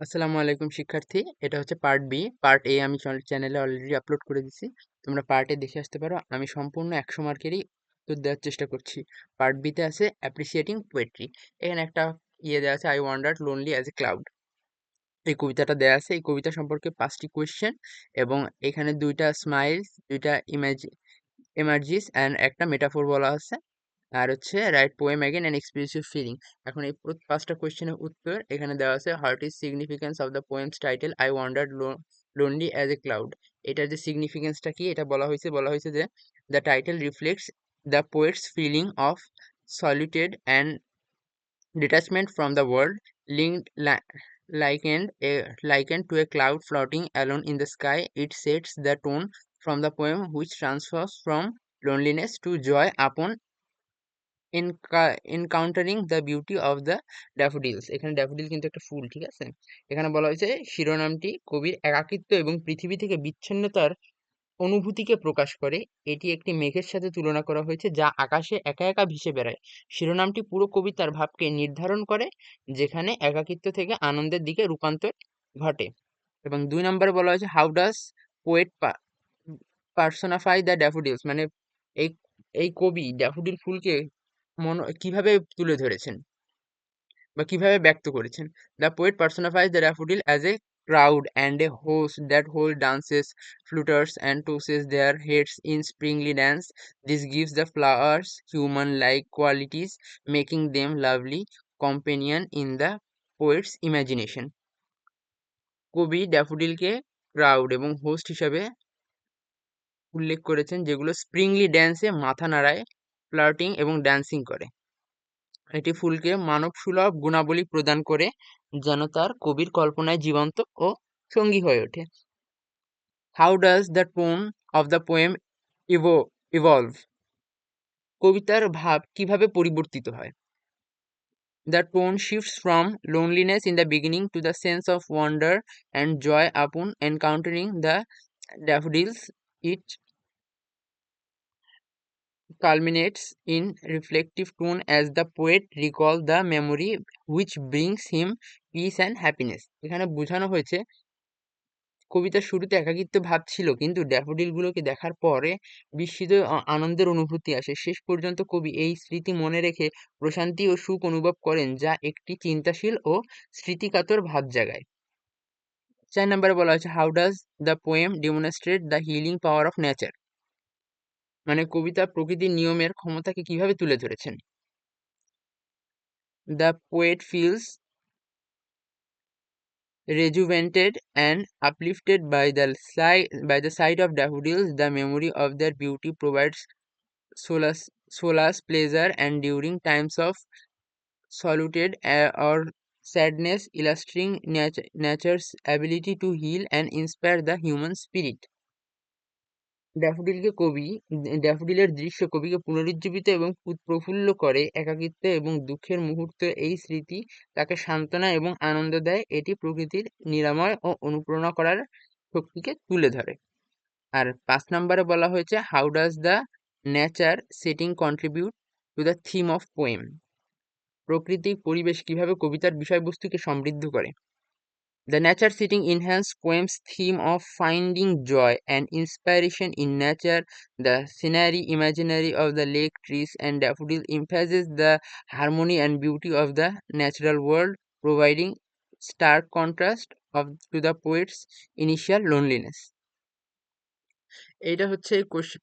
আসসালামু আলাইকুম শিক্ষার্থী, এটা হচ্ছে পার্ট বি পার্ট এ আমি চ্যানেলে অলরেডি আপলোড করে দিছি। তোমরা পার্ট এ দেখে আসতে পারো। আমি সম্পূর্ণ একশো মার্কেরই উত্তর দেওয়ার চেষ্টা করছি। পার্ট বিতে আছে অ্যাপ্রিসিয়েটিং পোয়েট্রি এখানে একটা ইয়ে দেওয়া আছে I wander lonely as a cloud এই কবিতাটা দেওয়া আছে। এই কবিতা সম্পর্কে পাঁচটি কোয়েশ্চেন এবং এখানে দুইটা স্মাইলস দুইটা ইমেজ এমার্জিস অ্যান্ড একটা মেটাফোর বলা আছে। আর হচ্ছে write poem again and express your feeling এখন এই পাঁচটা কোয়েশ্চেনের উত্তর এখানে দেওয়া আছে what is significance of the poem's title I wander lonely as a cloud এটার যে সিগনিফিকেন্সটা কি? এটা বলা হয়েছে বলা হয়েছে যে the title reflects the poet's feeling of solitude and detachment from the world, linked li- likened a likened to a cloud floating alone in the sky. It sets the tone from the poem, which transfers from loneliness to joy upon encountering the beauty of the daffodils এখানে daffodil কিন্তু একটা ফুল, ঠিক আছে? এখানে বলা হয়েছে, শিরোনামটি কবির একাকিত্ব এবং পৃথিবী থেকে বিচ্ছিন্নতার অনুভূতিকে প্রকাশ করে। এটি একটি মেঘের সাথে তুলনা করা হয়েছে, যা আকাশে একা একা ভেসে বেড়ায়। শিরোনামটি পুরো কবিতার ভাবকে নির্ধারণ করে, যেখানে একাকিত্ব থেকে আনন্দের দিকে রূপান্তর ঘটে। এবং দুই নম্বরে বলা হয়েছে how does poet personify the daffodils মানে এই এই কবি ড্যাফোডিল ফুলকে মন, কীভাবে তুলে ধরেছেন? বা কীভাবে ব্যক্ত করেছেন? The poet personifies the daffodil as a crowd and a host that whole dances flutters and tosses their heads in sprightly dance this gives the flowers human like qualities making them lovely companion in the poet's imagination কবি ড্যাফোডিলকে crowd এবং host হিসাবে উল্লেখ করেছেন, যেগুলো স্প্রিংলি ড্যান্সে মাথা নাড়ায় flirting এবং dancing করে। এটি ফুলকে মানবসুলভ গুণাবলী প্রদান করে, যেন তার কবির কল্পনায় জীবন্ত ও সঙ্গী হয়ে ওঠে। How does the tone of the poem Ivo evolve কবিতার ভাব কীভাবে পরিবর্তিত হয়? The tone shifts from loneliness in the beginning to the sense of wonder and joy upon encountering the daffodils it culminates in reflective tone as the poet recalls the memory which brings him peace and happiness. এখানে বোঝানো হয়েছে, কবিতার শুরুতে একাকিত্ব ভাব ছিল, কিন্তু ড্যাফোডিলগুলোকে দেখার পরে বিস্মিত আনন্দের অনুভূতি আসে। শেষ পর্যন্ত কবি এই স্মৃতি মনে রেখে প্রশান্তি ও সুখ অনুভব করেন, যা একটি চিন্তাশীল ও স্মৃতিকাতর ভাব জাগায়। চার নম্বরে বলা হয়েছে how does the poem demonstrate the healing power of nature মানে কবিতা প্রকৃতির নিয়মের ক্ষমতাকে কীভাবে তুলে ধরেছেন? The poet feels rejuvenated and uplifted by the Sai by the sight of daffodils the memory of the beauty provides solace solace pleasure and during times of solitude or sadness illustrating nature's ability to heal and inspire the human spirit ড্যাফোডিলকে কবি, ড্যাফোডিলের দৃশ্য কবিকে পুনরুজ্জীবিত এবং প্রফুল্ল করে একাকিত্ব এবং দুঃখের মুহূর্তে এই স্মৃতি তাকে সান্ত্বনা এবং আনন্দ দেয়। এটি প্রকৃতির নিরাময় ও অনুপ্রেরণা করার শক্তিকে তুলে ধরে। আর পাঁচ নম্বরে বলা হয়েছে how does the nature setting contribute to the theme of poem প্রকৃতিক পরিবেশ কীভাবে কবিতার বিষয়বস্তুকে সমৃদ্ধ করে? The nature setting enhanced poem's theme of finding joy and inspiration in nature. The scenery imaginary of the lake, trees, and daffodil emphasizes the harmony and beauty of the natural world, providing stark contrast of to the poet's initial loneliness. এইটা হচ্ছে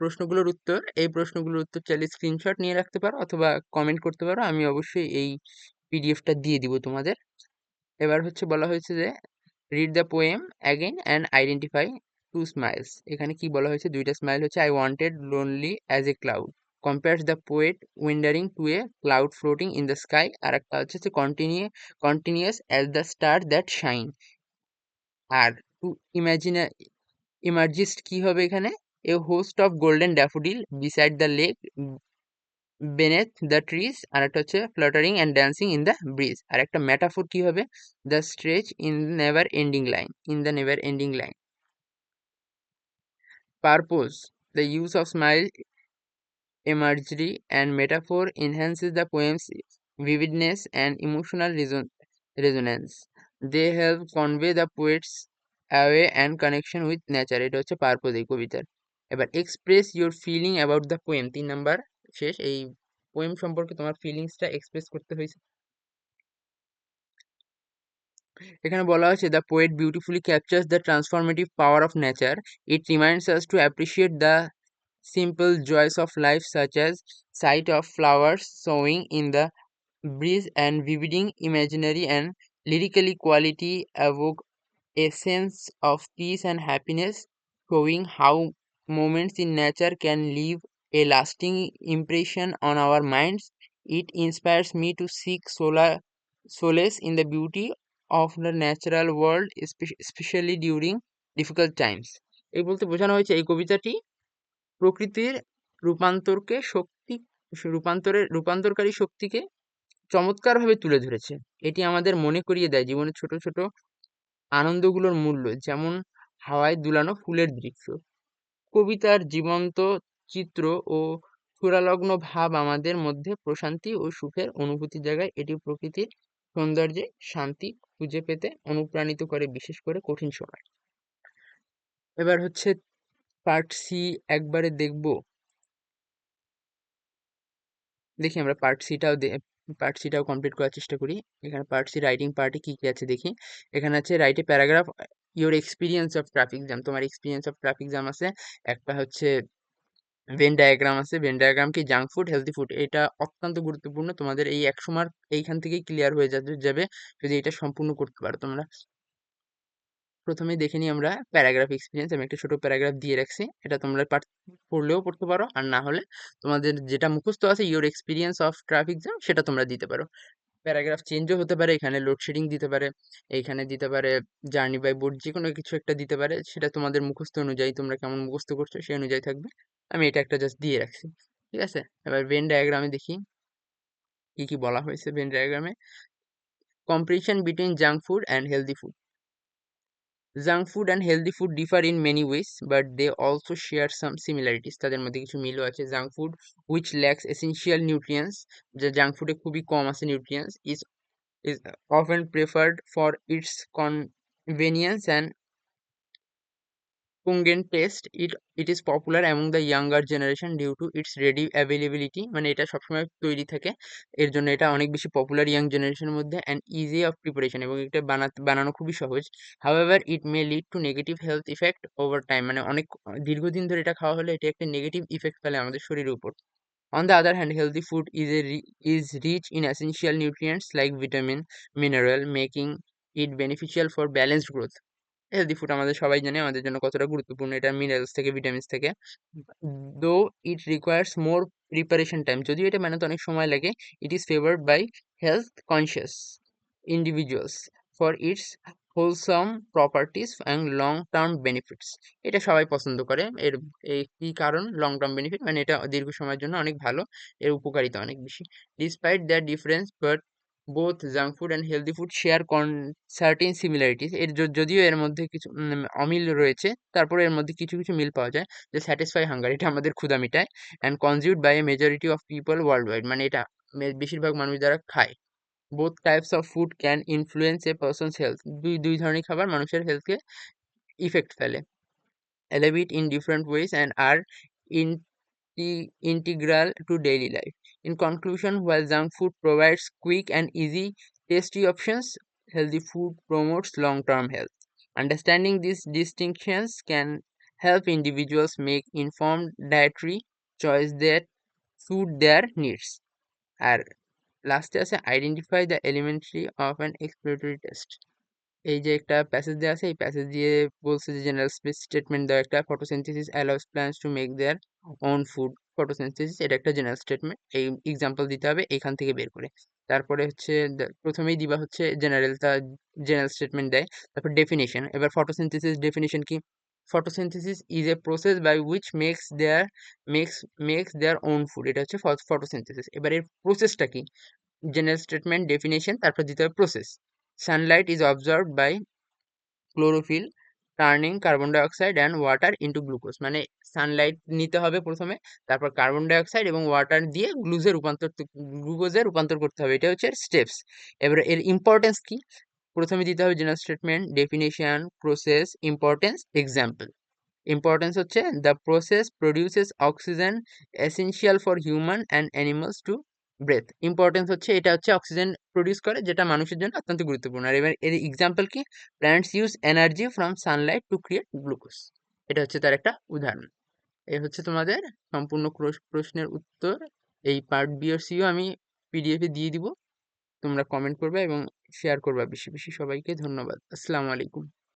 প্রশ্নগুলোর উত্তর এই প্রশ্নগুলোর উত্তর চাইলে screenshot নিয়ে রাখতে পারো অথবা কমেন্ট করতে পারো আমি অবশ্যই এই পিডিএফটা দিয়ে দিব তোমাদের এবার হচ্ছে বলা হয়েছে যে read the poem again and identify two similes এখানে কি বলা হয়েছে? দুইটা স্মাইল হচ্ছে I wandered lonely as a cloud compares the poet wandering to a cloud floating in the sky আর একটা হচ্ছে continue continuous as the star that shine R two ইমাজিনা imagery কি হবে এখানে? A host of golden daffodil beside the lake beneath the trees আর একটা হচ্ছে fluttering and dancing in the breeze আর একটা metaphor কি হবে? The stretch in never ending line in the never ending line purpose the use of simile imagery and metaphor enhances the poem's vividness and emotional reson- resonance. They help convey the poet's awe and connection with nature এটা হচ্ছে purpose এই কবিতার। এবার express your feeling about the poem তিন number শেষ। এই poem সম্পর্কে তোমার ফিলিংসটা এক্সপ্রেস করতে হয়েছে? এখানে বলা হয়েছে the poet beautifully captures the transformative power of nature it reminds us to appreciate the simple joys of life such as sight of flower showing in the breeze and vivid imagery and lyrical quality evoke a sense of peace and happiness showing how moments in nature can leave a lasting impression on our minds. It inspires me to seek solace in the beauty of the natural world, especially during difficult times. এই বলতে বোঝানো হয়েছে এই কবিতাটি প্রকৃতির রূপান্তরকে শক্তি রূপান্তরের রূপান্তরকারী শক্তিকে চমৎকারভাবে তুলে ধরেছে এটি আমাদের মনে করিয়ে দেয় জীবনের ছোট ছোট আনন্দগুলোর মূল্য যেমন হাওয়ায় দুলানো ফুলের দৃশ্য কবিতার জীবন্ত চিত্র ও সুরালগ্ন ভাব আমাদের মধ্যে প্রশান্তি ও সুখের অনুভূতি জাগায়। এটি প্রকৃতির সৌন্দর্যে শান্তি খুঁজে পেতে অনুপ্রাণিত করে, বিশেষ করে কঠিন সময়। এবার হচ্ছে পার্ট সি একবারে দেখব। দেখি আমরা পার্ট সিটাও পার্ট সিটাও কমপ্লিট করার চেষ্টা করি। এখানে পার্ট সি রাইটিং পার্টে কী কী আছে দেখি। এখানে আছে রাইটে paragraph your experience of traffic jam তোমার এক্সপিরিয়েন্স অফ ট্রাফিক জ্যাম আছে। একটা হচ্ছে ভেন ডায়াগ্রাম আছে। ভেন ডায়াগ্রাম কি জাঙ্ক ফুড হেলদি ফুড এটা অত্যন্ত গুরুত্বপূর্ণ। তোমাদের এই একশো মার্ক এইখান থেকেই ক্লিয়ার হয়ে যাবে যদি এটা সম্পূর্ণ করতে পারো তোমরা। প্রথমে দেখে নিই আমরা প্যারাগ্রাফ এক্সপিরিয়েন্স আমি একটা ছোট প্যারাগ্রাফ দিয়ে রাখছি। এটা তোমরা পড়লেও পড়তে পারো। আর না হলে তোমাদের যেটা মুখস্থ আছে your experience of traffic jam সেটা তোমরা দিতে পারো। প্যারাগ্রাফ চেঞ্জও হতে পারে, এখানে লোডশেডিং দিতে পারে এইখানে দিতে পারে জার্নি বাই বোর্ড যে কোনো কিছু একটা দিতে পারে, সেটা তোমাদের মুখস্থ অনুযায়ী তোমরা কেমন মুখস্থ করছ সেই অনুযায়ী থাকবে। আমি এটা একটা জাস্ট দিয়ে রাখছি, ঠিক আছে? এবার ভেন ডায়াগ্রামে দেখি, কি কি বলা হয়েছে ভেন ডায়াগ্রামে comparison between junk food and healthy food junk food and healthy food differ in many ways but they also share some similarities তাদের মধ্যে কিছু মিলও আছে। Junk food which lacks essential nutrients যা জাঙ্ক ফুডে খুবই কম আছে nutrients is is often preferred for its convenience and pungent taste it it is popular among the younger generation due to its ready availability মানে এটা সবসময় তৈরি থাকে। এর জন্য এটা অনেক বেশি পপুলার ইয়াং জেনারেশনের মধ্যে অ্যান্ড ইজি অফ প্রিপারেশন এবং এটা বানা বানানো খুবই সহজ। However it may lead to negative health effect over time মানে অনেক, দীর্ঘদিন ধরে এটা খাওয়া হলে এটি একটা নেগেটিভ ইফেক্ট ফেলে আমাদের শরীরের উপর। On the other hand healthy food is a is rich in essential nutrients like vitamin mineral making it beneficial for balanced growth healthy food আমাদের সবাই জানে আমাদের জন্য কতটা গুরুত্বপূর্ণ এটা মিনারেলস থেকে ভিটামিনস থেকে। Though it requires more preparation time যদিও এটা বানাতে অনেক সময় লাগে it is favoured by health conscious individuals for its wholesome properties and long term benefits এটা সবাই পছন্দ করে এর এই কী কারণ? লং টার্ম বেনিফিট মানে এটা দীর্ঘ সময়ের জন্য অনেক ভালো এর উপকারিতা অনেক বেশি। Despite that difference but both junk food and healthy food share কন সার্টিন সিমিলারিটিস এর যদিও এর মধ্যে কিছু অমিল রয়েছে, তারপরে এর মধ্যে কিছু কিছু মিল পাওয়া যায়। যে স্যাটিসফাই হাঙ্গার এটা আমাদের ক্ষুধা মিটায় and consumed by a majority of people world wide মানে এটা বেশিরভাগ মানুষ যারা খায়। Both types of food can influence a person's health দুই দুই ধরনের খাবার মানুষের হেলথকে ইফেক্ট ফেলে। Elevate in different ways and R in- integral to daily life. In conclusion, while junk food provides quick and easy, tasty options, healthy food promotes long term health. Understanding these distinctions can help individuals make informed dietary choice that suit their needs. আর লাস্টে আছে identify the elementary of an exploratory test এই যে একটা passage দেওয়া আছে, এই passage দিয়ে বলছে যে জেনারেল স্পেস স্টেটমেন্ট দেওয়া একটা photosynthesis allows plants to make their own food photosynthesis এটা একটা জেনারেল স্টেটমেন্ট এই এক্সাম্পল দিতে হবে এখান থেকে বের করে। তারপরে হচ্ছে প্রথমেই দিবা হচ্ছে জেনারেল তা জেনারেল স্টেটমেন্ট দেয়, তারপর ডেফিনেশন এবার ফটোসিনথেসিস ডেফিনেশন কি? Photosynthesis is a process by which makes their makes makes their own food এটা হচ্ছে ফটোসিনথেসিস এবার এর প্রসেসটা কি? জেনারেল স্টেটমেন্ট ডেফিনেশন তারপর দিতে হবে process sunlight is absorbed by chlorophyll turning carbon dioxide and water into glucose মানে সানলাইট নিতে হবে প্রথমে, তারপর কার্বন ডাইঅক্সাইড এবং ওয়াটার দিয়ে গ্লুজে রূপান্তর গ্লুকোজে রূপান্তর করতে হবে। এটা হচ্ছে স্টেপস এবারে এর ইম্পর্টেন্স কি? প্রথমে দিতে হবে general statement definition process importance example importance হচ্ছে the process produces oxygen essential for human and animals to breathe importance হচ্ছে এটা হচ্ছে অক্সিজেন প্রডিউস করে, যেটা মানুষের জন্য অত্যন্ত গুরুত্বপূর্ণ। আর এবার এর এক্সাম্পল কি? Plants use energy from sunlight to create glucose এটা হচ্ছে তার একটা উদাহরণ। এই হচ্ছে তোমাদের সম্পূর্ণ প্রশ্নের উত্তর। এই পার্ট বি আর সিও আমি পিডিএফে দিয়ে দিব। তোমরা কমেন্ট করবে এবং শেয়ার করবে বেশি বেশি সবাইকে। ধন্যবাদ। আসসালামু আলাইকুম।